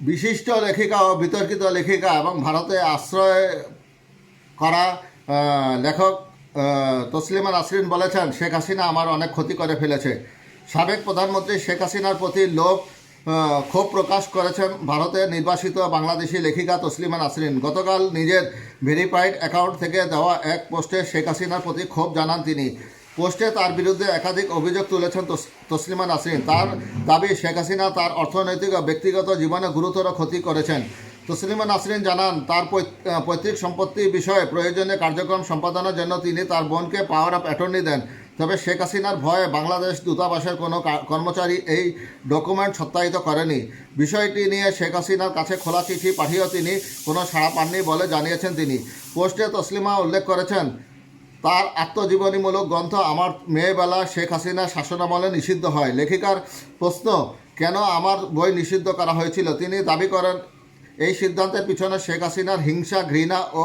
বিশিষ্ট লেখিকা ও বিতর্কিত লেখিকা এবং ভারতে আশ্রয় করা লেখক তসলিমা নাসরিন বলেছেন, শেখ হাসিনা আমার অনেক ক্ষতি করে ফেলেছে। সাবেক প্রধানমন্ত্রী শেখ হাসিনার প্রতি লোভ ক্ষোভ প্রকাশ করেছেন ভারতে নির্বাসিত বাংলাদেশি লেখিকা তসলিমা নাসরিন। গতকাল নিজের ভেরিফাইড অ্যাকাউন্ট থেকে দেওয়া এক পোস্টে শেখ হাসিনার প্রতি ক্ষোভ জানান তিনি। পোস্টে তার বিরুদ্ধে একাধিক অভিযোগ তুলেছেন তসলিমা নাসরিন। তার দাবি, শেখ হাসিনা তার অর্থনৈতিক ও ব্যক্তিগত জীবনে গুরুতর ক্ষতি করেছেন। তসলিমা নাসরিন জানান, তার পৈতৃক সম্পত্তি বিষয়ে প্রয়োজনীয় কার্যক্রম সম্পাদনের জন্য তিনি তার বোনকে পাওয়ার অফ অ্যাটর্নি দেন। তবে শেখ হাসিনার ভয়ে বাংলাদেশ দূতাবাসের কোনো কর্মচারী এই ডকুমেন্ট সত্যায়িত করেনি। বিষয়টি নিয়ে শেখ হাসিনার কাছে খোলা চিঠি পাঠিয়েও তিনি কোনো সাড়া পাননি বলে জানিয়েছেন তিনি। পোস্টে তসলিমা উল্লেখ করেছেন তার আত্মজীবনীমূলক গ্রন্থ আমার মেয়েবেলা শেখ হাসিনার শাসনামলে নিষিদ্ধ হয়। লেখিকার প্রশ্ন, কেন আমার বই নিষিদ্ধ করা হয়েছিল? তিনি দাবি করেন, এই সিদ্ধান্তের পিছনে শেখ হাসিনার হিংসা, ঘৃণা ও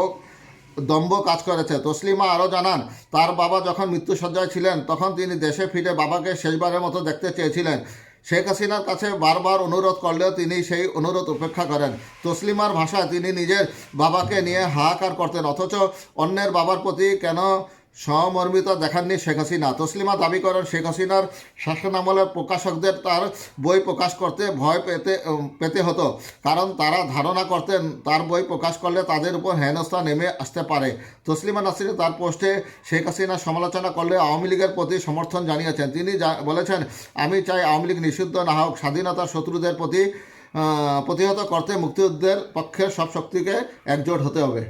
দম্ভ কাজ করেছে। তসলিমা আরও জানান, তার বাবা যখন মৃত্যুসজ্জায় ছিলেন, তখন তিনি দেশে ফিরে বাবাকে শেষবারের মতো দেখতে চেয়েছিলেন। শেখ হাসিনার কাছে বারবার অনুরোধ করলেও তিনি সেই অনুরোধ উপেক্ষা করেন। তসলিমার ভাষায় তিনি নিজের বাবাকে নিয়ে হাহাকার করতেন, অথচ অন্যের বাবার প্রতি কেন সহমর্মিতা দেখাননি শেখ হাসিনা। তসলিমা দাবি করেন শেখ হাসিনার শাসনামলের প্রকাশকদের তার বই প্রকাশ করতে ভয় পেতে পেতে হতো। কারণ তারা ধারণা করতেন তার বই প্রকাশ করলে তাদের উপর হেনস্থা নেমে আসতে পারে। তসলিমা নাসির তার পোস্টে শেখ হাসিনার সমালোচনা করলে আওয়ামী লীগের প্রতি সমর্থন জানিয়েছেন। তিনি বলেছেন, আমি চাই আওয়ামী লীগ নিষিদ্ধ না হোক, স্বাধীনতার শত্রুদের প্রতি প্রতিহত করতে মুক্তিযুদ্ধের পক্ষে সব শক্তিকে একজোট হতে হবে।